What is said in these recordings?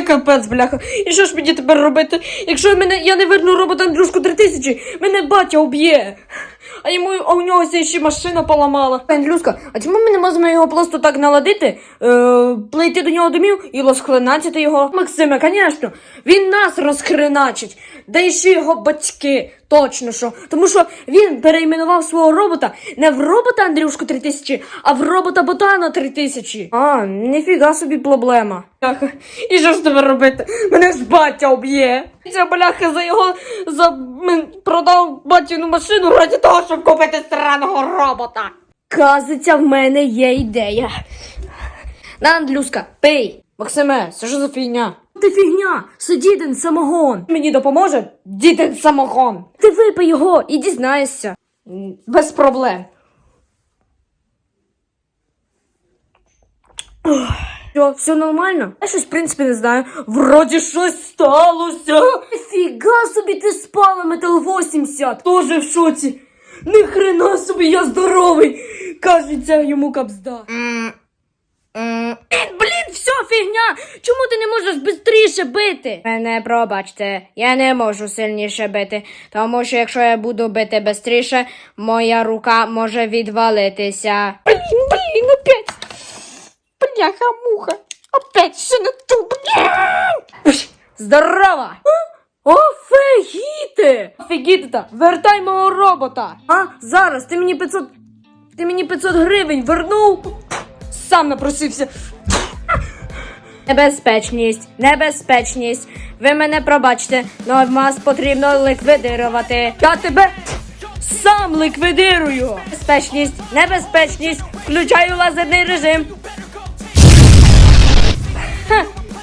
Це капець, бляха. І що ж мені тепер робити? Якщо мене я не верну робот Андрюшку 3000, мене батя уб'є. А йому а у нього ще машина поламала. Андрюшка, а чому ми не можемо його просто так наладити, е, плейти до нього домів і розхреначити його? Максиме, звісно, він нас розхреначить. Да і ще його батьки. Точно що. Тому що він перейменував свого робота не в робота Андрюшку 3000, а в робота Ботана 3000. А, ніфіга собі проблема. І що ж тепер робити? Мене ж батя об'є. Ця бляха за його за продав батьківну машину раді того, щоб купити сраного робота. Казиться, в мене є ідея. На, Андрюшка, пий. Максиме, це що за фігня? Ти фігня, це діден самогон. Мені допоможе діден самогон. Ти випий його і дізнаєшся. Без проблем. Що, все нормально? Я щось, в принципі, не знаю. Вроді щось сталося. Фіга собі ти спала, Метал 80. Тоже в шоці. Ни хрена собі, я здоровий. Кажеться, йому капзда. Блін, все, фігня! Чому ти не можеш швидше бити? Мене пробачте, я не можу сильніше бити, тому що якщо я буду бити бистріше, моя рука може відвалитися. Блін, блін, опять. Бляха, муха. Опять все не ту, блін. Здорово! Офігіти! Офігіти-то! Вертай мого робота! А, зараз, ти мені 500... Ти мені 500 гривень вернув? Сам напросився. Небезпечність, небезпечність. Ви мене пробачте, но вас потрібно ліквідувати. Я тебе сам ліквідирую! Небезпечність, небезпечність. Включаю лазерний режим.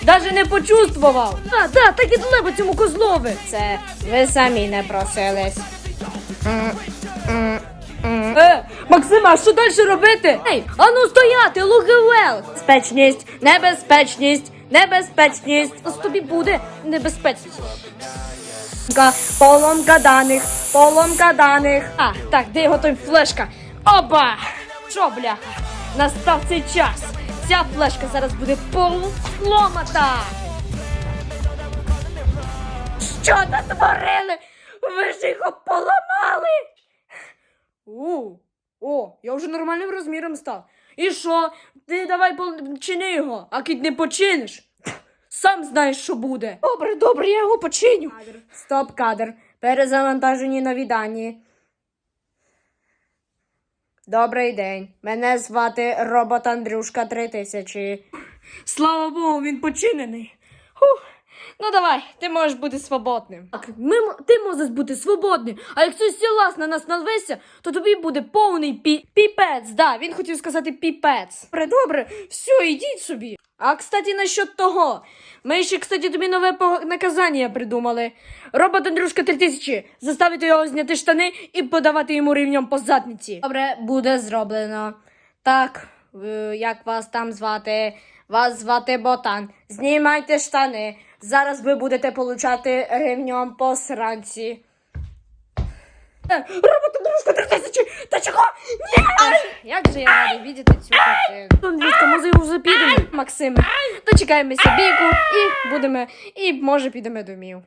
Даже не почувствував. А, да, так і треба цьому козлові. Це ви самі не просились. Е, Максима, а що далі робити? Ей, а ну стояти, лугевел! Небезпечність, небезпечність, небезпечність. Ось тобі буде небезпечність. Поломка, Поломка даних, поломка даних. А, так, де його той флешка? Оба! Що, бляха? Настав цей час. Ця флешка зараз буде поломата. Що натворили? Ви ж його поламали. У, о, я вже нормальним розміром став. І що? Ти давай почини його, а кить не починиш. Сам знаєш, що буде. Добре, добре, я його починю. Стоп кадр. Перезавантажені нові дані. Добрий день. Мене звати робот Андрюшка 3000. Слава Богу, він починений. Фух. Ну давай, ти можеш бути свободним. Так, ми, ти можеш бути свободним, а якщо сілас на нас налвеся, то тобі буде повний пі- піпець. Да, він хотів сказати піпець. Добре, добре, все, ідіть собі. А кстати, насчет того. Ми ще, кстати, тобі нове наказання придумали. Робот Андрюшка 3000, заставити його зняти штани і подавати йому рівнем по задниці. Добре, буде зроблено. Так, е, як вас там звати? Вас звати Ботан. Знімайте штани. Зараз ви будете получати рівнем по сранці. Робота-дружка, Андрюшка 3000, та чого? Ні! Як же я радий бачити цю картину. Андрюшка, може вже підемо, Максим. Дочекаємося бійку і будемо, і може підемо домів.